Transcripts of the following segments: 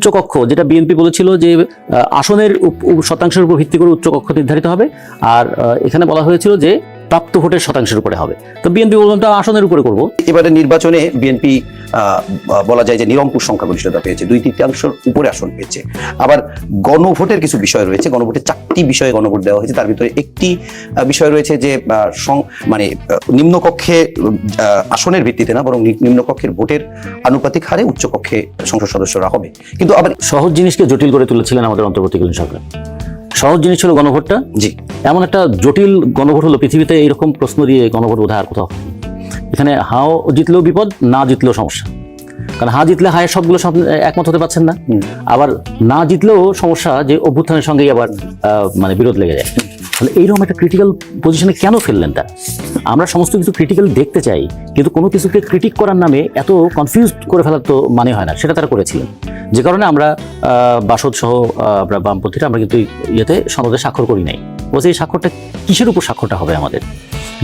উচ্চকক্ষ, যেটা বিএনপি বলেছিল যে আসনের শতাংশের উপর ভিত্তি করে উচ্চকক্ষ নির্ধারিত হবে। আর এখানে বলা হয়েছিল যে প্রাপ্ত ভোটের শতাংশের উপরে হবে। তো বিএনপি বললাম আসনের উপরে করব। এবারে নির্বাচনে বিএনপি বলা যায় যে নিরঙ্কুশ সংখ্যাগরিষ্ঠতা পেয়েছে। দুই তৃতীয়াংশের উপরে আসন পেয়েছে। আবার গণভোটের কিছু বিষয় রয়েছে গণভোটের চারটি বিষয়ে গণভোট দেওয়া হয়েছে। তার ভিতরে একটি বিষয় রয়েছে যে মানে নিম্নকক্ষে আসনের ভিত্তিতে না বরং নিম্নকক্ষের ভোটের আনুপাতিক হারে উচ্চকক্ষে সংসদ সদস্যরা হবে। কিন্তু আবার সহজ জিনিসকে জটিল করে তুলেছিলেন আমাদের অন্তর্বর্তীকালীন সরকার। সহজ জিনিস ছিল গণভোটটা। জি। এমন একটা জটিল গণভোট হলো পৃথিবীতে এইরকম প্রশ্ন দিয়ে গণভোট বোধ আর কোথাও। এখানে হাও জিতলেও বিপদ না জিতলেও সমস্যা। কারণ হা জিতলে হায়ের সবগুলো সব একমত হতে পারছেন না। আবার না জিতলেও সমস্যা যে অভ্যুত্থানের সঙ্গেই আবার মানে বিরোধ লেগে যায়। তাহলে এইরকম একটা ক্রিটিক্যাল পজিশনে কেন ফেললেন তা? আমরা সমস্ত কিছু ক্রিটিক্যাল দেখতে চাই কিন্তু কোনো কিছুকে ক্রিটিক করার নামে এত কনফিউজ করে ফেলার তো মানে হয় না সেটা তারা করেছিলেন। যে কারণে আমরা আহ, বাসদ সহ আমরা বামপন্থীরা আমরা কিন্তু ইয়েতে সনদে স্বাক্ষর করি নাই। বলছে এই স্বাক্ষরটা কিসের উপর স্বাক্ষরটা হবে আমাদের?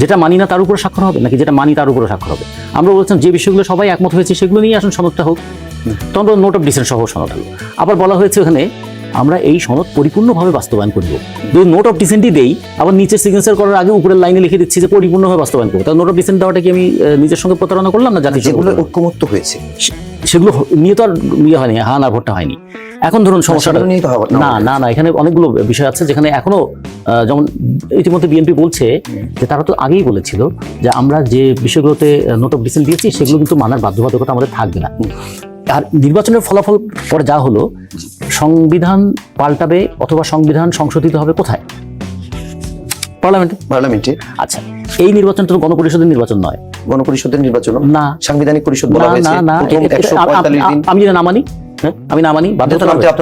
যেটা মানি না তার উপর স্বাক্ষর হবে নাকি যেটা মানি তার উপরে স্বাক্ষর হবে? আমরা বলছিলাম যে বিষয়গুলো সবাই একমত হয়েছে সেগুলো নিয়ে আসুন সনদটা হোক। তখন নোট অফ ডিসেন্ট সহ সনদ হলো। আবার বলা হয়েছে ওখানে আমরা এই সনদ পরিপূর্ণভাবে বাস্তবায়ন করব। যদি নোট অফ ডিসেন্টই দেই আবার নিচের সিগনেচার করার আগে উপরের লাইনে লিখে দিচ্ছি যে পরিপূর্ণভাবে বাস্তবায়ন করব তাহলে নোট অফ ডিসেন্ট দেওয়াটা কি আমি নিজের সঙ্গে প্রতারণা করলাম না প্রতারণা? ঐক্যমত্য হয়েছে। সেগুলো নিয়ে তো আর ইয়ে হয়নি হ্যাঁ না ভোটটা হয়নি। এখন ধরুন সমস্যাটা নিয়ে না না? না এখানে অনেকগুলো বিষয় আছে যেখানে এখনও যেমন ইতিমধ্যে বিএনপি বলছে যে তারা তো আগেই বলেছিল যে আমরা যে বিষয়গুলোতে নোট অফ ডিসেন্ট দিয়েছি সেগুলো কিন্তু মানার বাধ্যবাধকতা আমাদের থাকবে না। আর নির্বাচনের ফলাফল পরে যা হলো সংবিধান পাল্টাবে অথবা সংবিধান সংশোধিত হবে কোথায়? পার্লামেন্টে। পার্লামেন্টে। আচ্ছা এই নির্বাচনটা তো গণপরিষদের নির্বাচন নয়। গণপরিষদের নির্বাচন না। সাংবিধানিক পরিষদ বলা হয়েছে। প্রথম এ- এ- একশো আ- আ- পঁয়তাল্লিশ দিন। আমি না মানি হ্যাঁ? আমি না মানি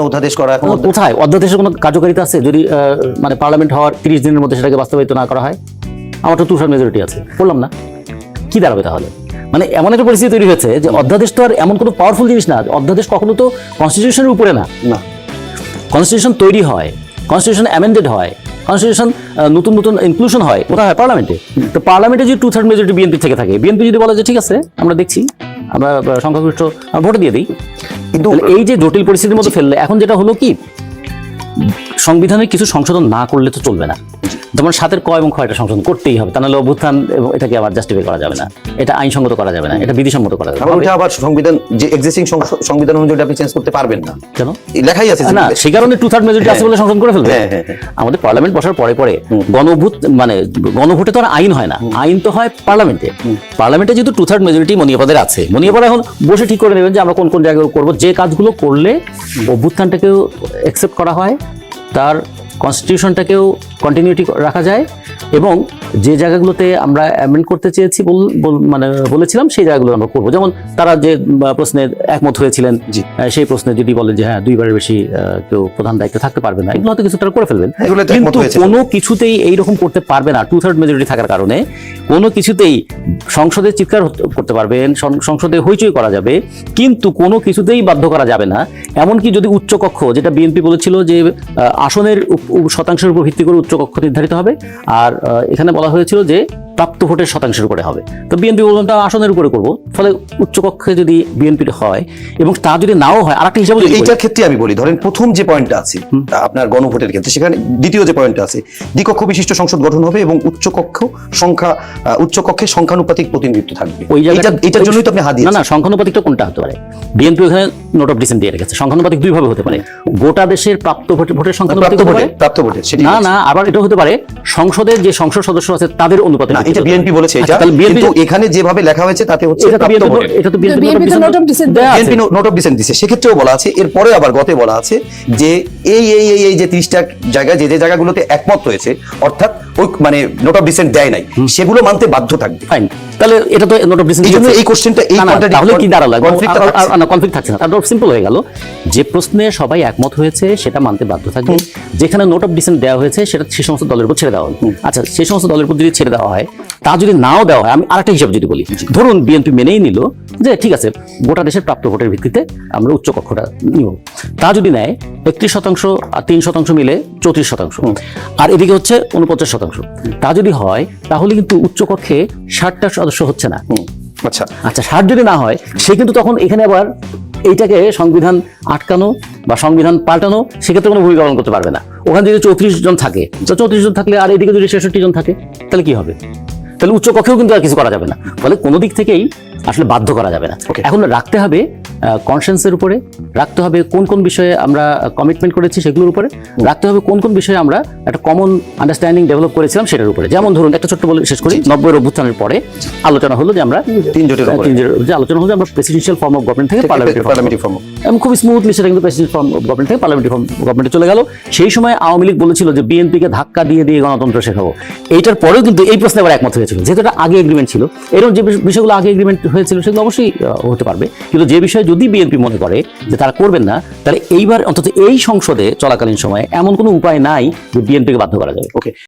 অধ্যাদেশ করা এখন কোথায়? অধ্যাদেশের কোনো কার্যকারিতা আছে? যদি মানে পার্লামেন্ট হওয়ার তিরিশ দিনের মধ্যে সেটাকে বাস্তবায়িত না করা হয়? আমার তো তুষার মেজরিটি আছে। বললাম না। কি দাঁড়াবে তাহলে? মানে এমন একটা পরিস্থিতি তৈরি হয়েছে যে অধ্যাদেশ তো আর এমন কোনো পাওয়ারফুল জিনিস না। অধ্যাদেশ কখনো তো কনস্টিটিউশনের উপরে না। না। কনস্টিটিউশন তৈরি হয়। কনস্টিটিউশন অ্যামেন্ডেড হয়। কনস্টিটিউশন নতুন নতুন ইনক্লুশন হয় কোথায় হয়? পার্লামেন্টে তো পার্লামেন্টে যদি টু থার্ড মেজরিটি বিএনপি থেকে থাকে বিএনপি যদি বলা যে ঠিক আছে আমরা দেখছি আমরা সংখ্যাগরিষ্ঠ ভোট দিয়ে দিই। কিন্তু এই যে জটিল পরিস্থিতির মধ্যে ফেললে এখন যেটা হলো কি? সংবিধানের কিছু সংশোধন না করলে তো চলবে না। যেমন সাতের ক এবং ক্ষয়টা সংশোধন করতেই হবে তা নাহলে অভ্যুত্থান এবং এটাকে আবার জাস্টিফাই করা যাবে না। এটা আইনসঙ্গত করা যাবে না এটা বিধিসম্মত করা যাবে আবার না। আবার সংবিধান যে এক্সিস্টিং সংবিধান অনুযায়ী আপনি চেঞ্জ করতে পারবেন না। কেন? লেখাই আছে না সেই কারণে টু থার্ড মেজরিটি আছে বলে সংশোধন করে ফেলবে। হ্যাঁ, হ্যাঁ, হ্যাঁ। আমাদের পার্লামেন্ট বসার পরে পরে গণভোট মানে গণভোটে তো আর আইন হয় না। আইন তো হয় পার্লামেন্টে পার্লামেন্টে যেহেতু টু থার্ড মেজরিটি মনিয়াপাদের আছে মনিয়াপাড়া এখন বসে ঠিক করে নেবেন যে আমরা কোন কোন জায়গায় করব। যে কাজগুলো করলে অভ্যুত্থানটাকেও অ্যাকসেপ্ট করা হয় তার কনস্টিটিউশনটাকেও কন্টিনিউটি রাখা যায় এবং যে জায়গাগুলোতে আমরা অ্যামেন্ড করতে চেয়েছি মানে বলেছিলাম সেই জায়গাগুলো আমরা করব। যেমন তারা যে প্রশ্নে একমত হয়েছিলেন সেই প্রশ্নে যদি বলেন যে হ্যাঁ দুইবারের বেশি কেউ প্রধান দায়িত্বে থাকতে পারবে না এগুলো হয়তো কিছু তারা করে ফেলবেন। কিন্তু কোনো কিছুতেই এইরকম করতে পারবে না টু থার্ড মেজরিটি থাকার কারণে। কোনো কিছুতেই সংসদে চিৎকার করতে পারবেন সংসদে হইচই করা যাবে কিন্তু কোনো কিছুতেই বাধ্য করা যাবে না। এমনকি যদি উচ্চকক্ষ যেটা বিএনপি বলেছিল যে আসনের শতাংশের উপর ভিত্তি করে উচ্চকক্ষ নির্ধারিত হবে আর এখানে বলা হয়েছিল যে প্রাপ্ত ভোটের শতাংশের উপরে হবে। তো বিএনপি বললাম তা আসনের উপরে করব। ফলে উচ্চকক্ষে যদি বিএনপির হয় এবং তা যদি নাও হয় আর একটা হিসাবে এইটার ক্ষেত্রে আমি বলি ধরেন প্রথম যে পয়েন্টটা আছে আপনার গণভোটের ক্ষেত্রে সেখানে দ্বিতীয় যে পয়েন্টটা আছে দ্বিকক্ষ বিশিষ্ট সংসদ গঠন হবে এবং উচ্চকক্ষ সংখ্যা উচ্চকক্ষে সংখ্যানুপাতিক প্রতিনিধিত্ব থাকবে। ওই এইটার জন্যই তো আপনি হাত না না সংখ্যানুপাতিকটা কোনটা হতে পারে? বিএনপি ওখানে নোট অফ ডিসেন্ট দিয়ে রেখেছে। সংখ্যানুপাতিক দুই ভাবে হতে পারে। গোটা দেশের প্রাপ্ত ভোটে- ভোটের সংখ্যানুপাতিক প্রাপ্ত সেটি না না আবার এটা হতে পারে সংসদের যে সংসদ সদস্য আছে তাদের অনুপাতে এটা বিএনপি বলেছে এটা। আচ্ছা, তাহলে BNP কিন্তু এখানে যেভাবে লেখা হয়েছে তাতে হচ্ছে এটা তো বিএনপি ভোটে এটা তো বিএনপি BNP তো note দেয়া আছে। বিএনপি নোট অফ ডিসেন্ট দিছে। সেক্ষেত্রেও বলা আছে এরপরে আবার গতে বলা আছে যে এই এই এই এই যে তিরিশটা জায়গা যে যে জায়গাগুলোতে একমত হয়েছে অর্থাৎ ওই মানে নোট অফ ডিসেন্ট দেয় নাই। সেগুলো মানতে বাধ্য থাকবে। ফাইন তাহলে এটা তো নোট অফ ডিসেন্ট এই জন্য এই কোশ্চেনটা এই তাহলে কি দাঁড়াল? কনফ্লিক্ট। না কনফ্লিক্ট থাকছে না। তারপর সিম্পল হয়ে গেল। যে প্রশ্নে সবাই একমত হয়েছে সেটা মানতে বাধ্য থাকবে। যেখানে নোট অফ ডিসেন্ট দেওয়া হয়েছে সেটা সেই সমস্ত দলের উপর ছেড়ে দেওয়া হলো। আচ্ছা সেই সমস্ত দলের উপর যদি ছেড়ে দেওয়া হয় তা যদি নাও দেওয়া হয় আমি আরেকটা হিসাব যদি বলি। ধরুন বিএনপি মেনেই নিল যে ঠিক আছে গোটা দেশের প্রাপ্ত ভোটের ভিত্তিতে আমরা উচ্চ কক্ষটা নিব। তা যদি নেয় একত্রিশ শতাংশ আর তিন শতাংশ মিলে চৌত্রিশ শতাংশ। আর এদিকে হচ্ছে উনপঞ্চাশ শতাংশ। তা যদি হয় তাহলে কিন্তু উচ্চ কক্ষে ষাটটা সদস্য হচ্ছে না। আচ্ছা। আচ্ছা ষাট যদি না হয় সে কিন্তু তখন এখানে আবার এইটাকে সংবিধান আটকানো বা সংবিধান পাল্টানো সেক্ষেত্রে কোনো ভূমিকা পালন করতে পারবে না। ওখানে যদি চৌত্রিশ জন থাকে তো চৌত্রিশ জন থাকলে আর এদিকে যদি ছেষট্টি জন থাকে তাহলে কি হবে? তাহলে উচ্চ কক্ষেও কিন্তু আর কিছু করা যাবে না। ফলে কোনো দিক থেকেই আসলে বাধ্য করা যাবে না। এখন রাখতে হবে কনসেন্সের উপরে রাখতে হবে কোন কোন বিষয়ে আমরা কমিটমেন্ট করেছি সেগুলোর উপরে রাখতে হবে কোন কোন বিষয়ে আমরা একটা কমন আন্ডারস্ট্যান্ডিং ডেভেলপ করেছিলাম সেটার উপরে। যেমন ধরুন একটা ছোট্ট বলে শেষ করি নব্বই অভ্যুত্থানের পরে আলোচনা হলো যে আমরা তিন জোটের তিন জোটের- যে আলোচনা হলো যে আমরা প্রেসিডেন্সিয়াল ফর্ম অফ গভর্নমেন্ট থেকে পার্লামেন্টারি ফর্ম এবং খুব স্মুথলি সেটা কিন্তু প্রেসিডেন্ট ফর্ম গভর্নমেন্ট থেকে পার্লামেন্টারি ফর্ম গভর্নমেন্টে চলে গেল। সেই সময় আওয়ামী লীগ বলেছিল যে বিএনপিকে ধাক্কা দিয়ে দিয়ে গণতন্ত্র শেখাবো। এইটার পরেও কিন্তু এই প্রশ্নে আবার একমত হয়েছিল। যেহেতু এটা আগে এগ্রিমেন্ট ছিল এরকম যে বিষয়গুলো আগে এগ্রিমেন্ট হয়েছিল সেগুলো অবশ্যই হতে পারবে। কিন্তু যে বিষয়ে যদি বিএনপি মনে করে যে তারা করবেন না, তাহলে এইবার অন্তত এই সংসদে চলাকালীন সময়ে এমন কোনো উপায় নাই যে বিএনপিকে বাধ্য করা যাবে। ওকে